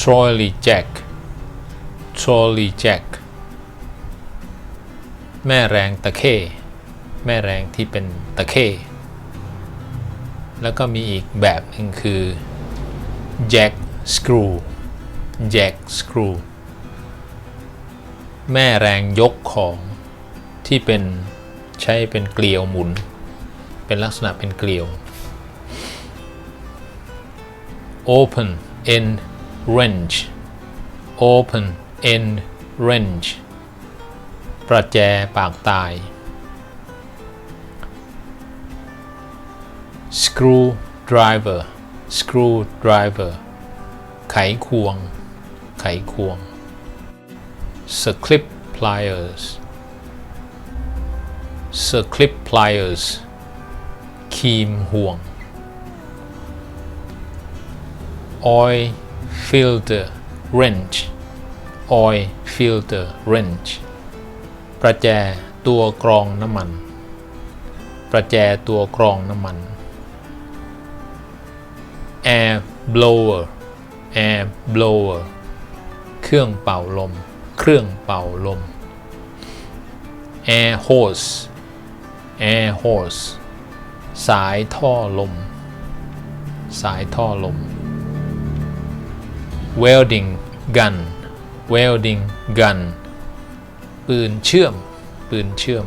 trolley jack trolley jack แม่แรงตะเข้แม่แรงที่เป็นตะเข้แล้วก็มีอีกแบบหนึ่งคือ jack screw jack screw แม่แรงยกของที่เป็นใช้เป็นเกลียวหมุน เป็นลักษณะเป็นเกลียว open end wrench open end wrench ประแจปากตาย screw driver screw driver ไขควง ไขควง clip pliers clip pliers คีมห่วง oil filter wrench oil filter wrench ประแจตัวกรองน้ำมัน ประแจตัวกรองน้ำมัน air blower air blower เครื่องเป่าลม เครื่องเป่าลม air hose air hose สายท่อลม สายท่อลม welding gun welding gun ปืนเชื่อม ปืนเชื่อม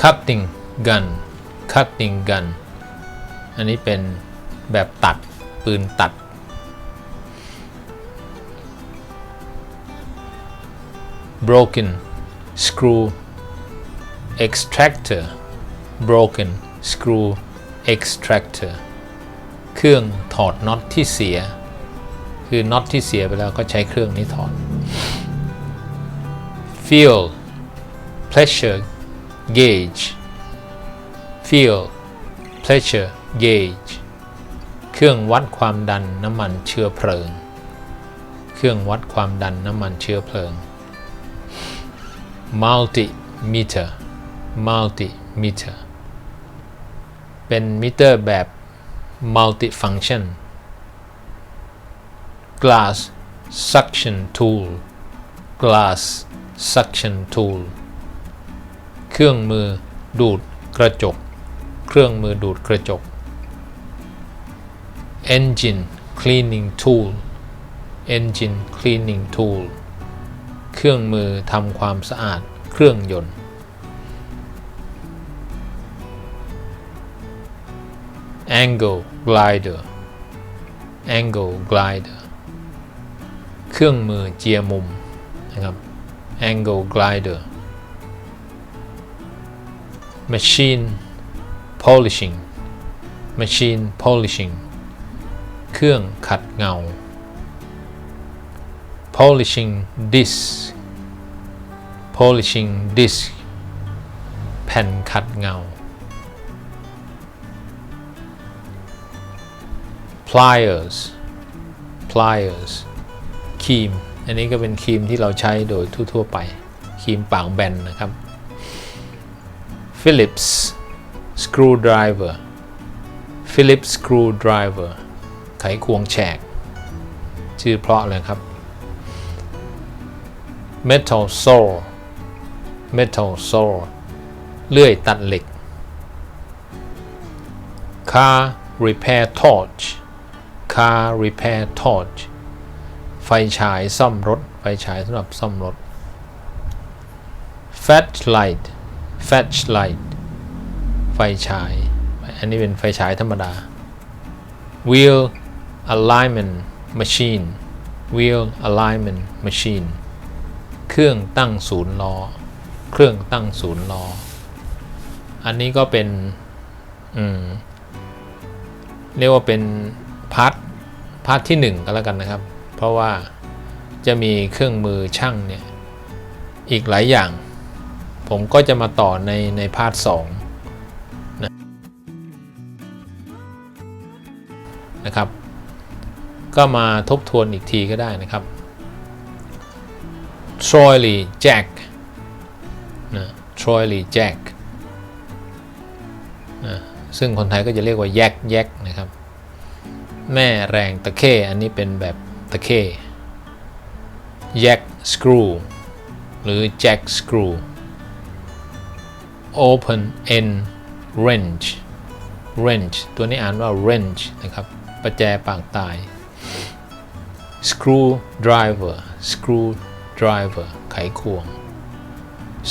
cutting gun cutting gun อันนี้เป็นแบบตัด ปืนตัด broken screw extractor broken screw extractor เครื่องถอดน็อตที่เสีย คือน็อตที่เสียไปแล้วก็ใช้เครื่องนี้ถอด feel pressure gauge feel pressure gauge เครื่องวัดความดันน้ำมันเชื้อเพลิง เครื่องวัดความดันน้ำมันเชื้อเพลิง multimeter multimeter เป็นมิเตอร์แบบ multifunction glass suction tool glass suction tool เครื่องมือดูดกระจก เครื่องมือดูดกระจก engine cleaning tool engine cleaning tool เครื่องมือทำความสะอาดเครื่องยนต์ angle glider angle glider เครื่องมือเจียมุมนะครับ angle glider machine polishing machine polishing เครื่องขัดเงา polishing disc polishing disc แผ่นขัดเงา pliers pliers ครีม อันนี้ก็เป็นครีมที่เราใช้โดยทั่วๆไป ครีมปากแบนนะครับ Phillips screwdriver Phillips screwdriver ไขควงแฉก ชื่อเพราะเลยครับ metal saw metal saw เลื่อยตัดเหล็ก car repair torch car repair torch ไฟฉายซ่อมรถ ไฟฉายสำหรับซ่อมรถ flashlight flashlight ไฟฉาย อันนี้เป็นไฟฉายธรรมดา wheel alignment machine wheel alignment machine เครื่องตั้งศูนย์ล้อ เครื่องตั้งศูนย์ล้อ อันนี้ก็เป็น เรียกว่าเป็นพาร์ท พาร์ทที่ 1 ก็แล้วกันนะครับ เพราะว่าจะมีเครื่องมือช่างเนี่ยอีกหลายอย่าง ผมก็จะมาต่อในในพาร์ท2นะนะครับ ก็มาทบทวนอีกทีก็ได้นะครับ Trolley Jack นะ Trolley Jack นะซึ่งคนไทยก็จะเรียกว่าแยกแยกนะครับ แม่แรงตะเข้อันนี้เป็นแบบตะเข้แยกสกรูหรือ jack screw open end wrench wrench ตัวนี้อ่านว่า wrench นะครับ ประแจปากตาย screw driver screw driver ไขควง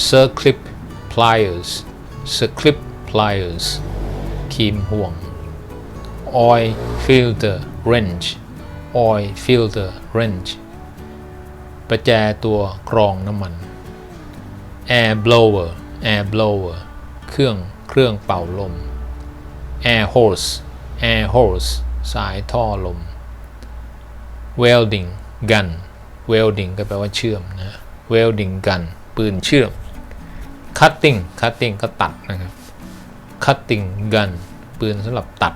circlip pliers circlip pliers ครีมห่วง oil filter wrench oil filter wrench ประแจตัวกรองน้ำมัน air blower air blower เครื่องเครื่องเป่าลม air hose air hose สายท่อลม welding gun welding ก็แปลว่าเชื่อมนะ welding gun ปืนเชื่อม cutting cutting ก็ตัดนะครับ cutting gun ปืนสำหรับตัด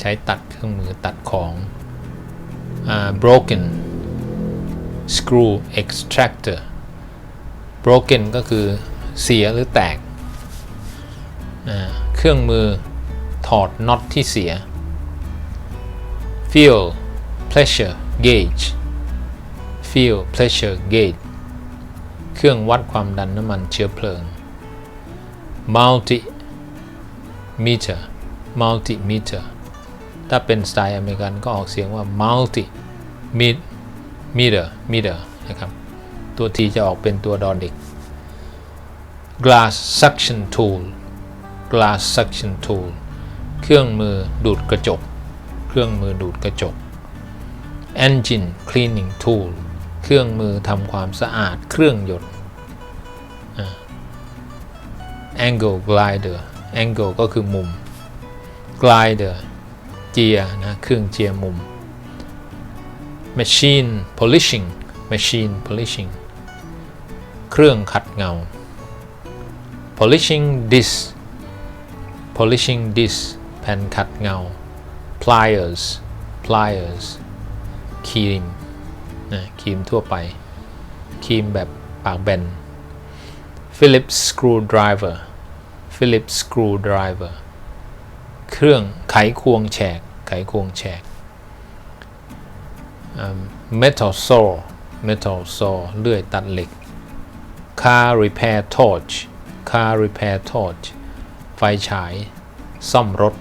ใช้ตัดเครื่องมือตัดของอ่า broken screw extractor broken ก็คือเสียหรือแตก เครื่องมือถอดน็อตที่เสีย feel pressure gauge feel pressure gauge เครื่องวัดความดันน้ำมันเชื้อเพลิง multi meter multimeter ถ้าเป็นสไตล์อเมริกันก็ออกเสียงว่า multi mid meter meter นะครับตัว T จะออกเป็นตัวดอเด็ก glass suction tool glass suction tool เครื่องมือดูดกระจก เครื่องมือดูดกระจก engine cleaning tool เครื่องมือทำความสะอาดเครื่องยนต์ angle glider angle ก็คือมุม glider เจียนะเครื่องเจียมุม machine polishing machine polishing เครื่องขัดเงา polishing disc polishing disc แผ่นขัดเงา pliers pliers ครีมนะครีมทั่วไป ครีมแบบปากแบน Phillips screwdriver Phillips screwdriver เครื่องไขควงแฉก ไขควงแฉก metal saw metal saw เลื่อยตัดเหล็ก car repair torch car repair torch ไฟฉาย ซ่อมรถ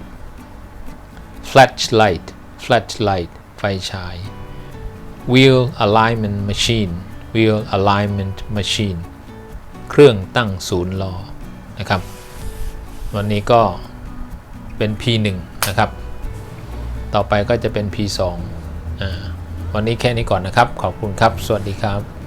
flashlight flashlight ไฟฉาย wheel alignment machine wheel alignment machine เครื่องตั้งศูนย์ล้อนะครับ วันนี้ก็ เป็น P1 นะครับ ต่อไปก็จะเป็น P2 อ่าวันนี้แค่นี้ก่อนนะครับ ขอบคุณครับ สวัสดีครับ